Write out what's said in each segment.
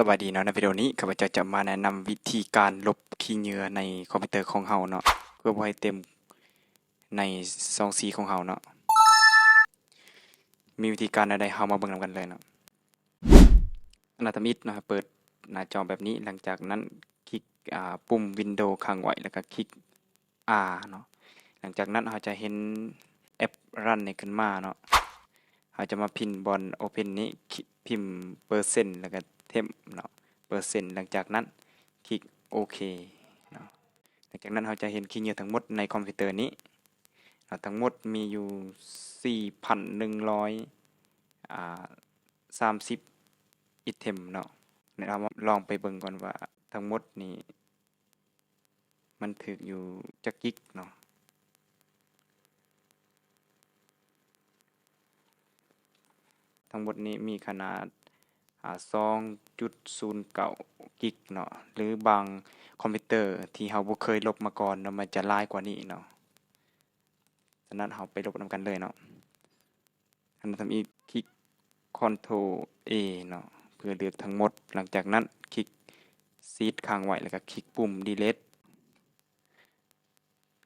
สวัสดีเนาะในวิดีโอนี้ข้าพเจ้าจะมาแนะนำวิธีการลบขี้เหงื่อในคอมพิวเตอร์ของเฮาเนาะเพื่อให้เต็มในซองซีของเฮาเนาะมีวิธีการใดๆเฮามาเบิ่งนำกันเลยเนาะอนาตมิดเนาะเปิดหน้าจอแบบนี้หลังจากนั้นคลิกปุ่มวินโดว์ค้างไว้แล้วก็คลิก R เนาะหลังจากนั้นเราจะเห็นแอปรันนี่ขึ้นมาเนาะ เราจะมาพิมพ์บอลโอเพนนี้พิมพ์เปอร์เซ็นต์แล้วก็เทมเนาะเปอร์เซ็นต์หลังจากนั้นคลิกโอเคเนาะหลังจากนั้นเราจะเห็นคีย์เหยื่อทั้งหมดในคอมพิวเตอร์นี้เนาะทั้งหมดมีอยู่ 4,100อ่า30 อิเทมเนาะเดี๋ยวเรามาลองไปเบิ่งก่อนว่าทั้งหมดนี้มันถึกอยู่จักกิกเนาะ ทั้งหมดนี้มีขนาดอ่า2.09 กิกเนาะหรือบางคอมพิวเตอร์ที่เราบ่เคยลบมาก่อนเนาะมันจะลายกว่านี้เนาะฉะนั้นเราไปลบนำกันเลยเนาะอันทำอีกคลิก Ctrl A เนาะเพื่อเลือกทั้งหมด หลังจากนั้นคลิก Shift ค้างไว้แล้วก็คลิกปุ่ม Delete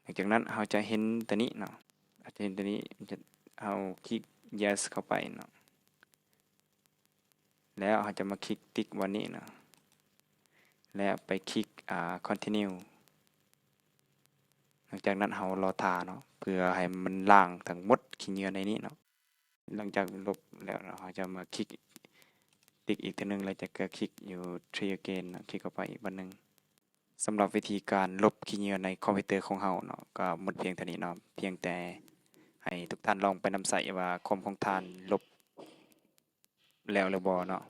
หลังจากนั้นเราจะเห็นตัวนี้เนาะอาจจะเห็นตัวนี้จะเอาคลิก Yes เข้าไปเนาะ แล้วเราจะมาคลิกติ๊กวันนี้นะแล้วไปคลิกอ่า continue หลังจากนั้นเรารอทาเนาะเพื่อให้มันล้างทั้งหมดขี้เหงื่อในนี้เนาะหลังจากลบแล้วเราจะมาคลิกติ๊กอีกทีนึงแล้วจะก็คลิกอยู่ three again นะคลิกเข้าไปอีกบันหนึงสำหรับวิธีการลบขี้เหงื่อในคอมพิวเตอร์ของเราเนาะก็หมดเพียงเท่านี้เนาะเพียงแต่ให้ทุกท่านลองไปนำใส่ว่าคอมของท่านลบ แล้วหรือบ่เนาะ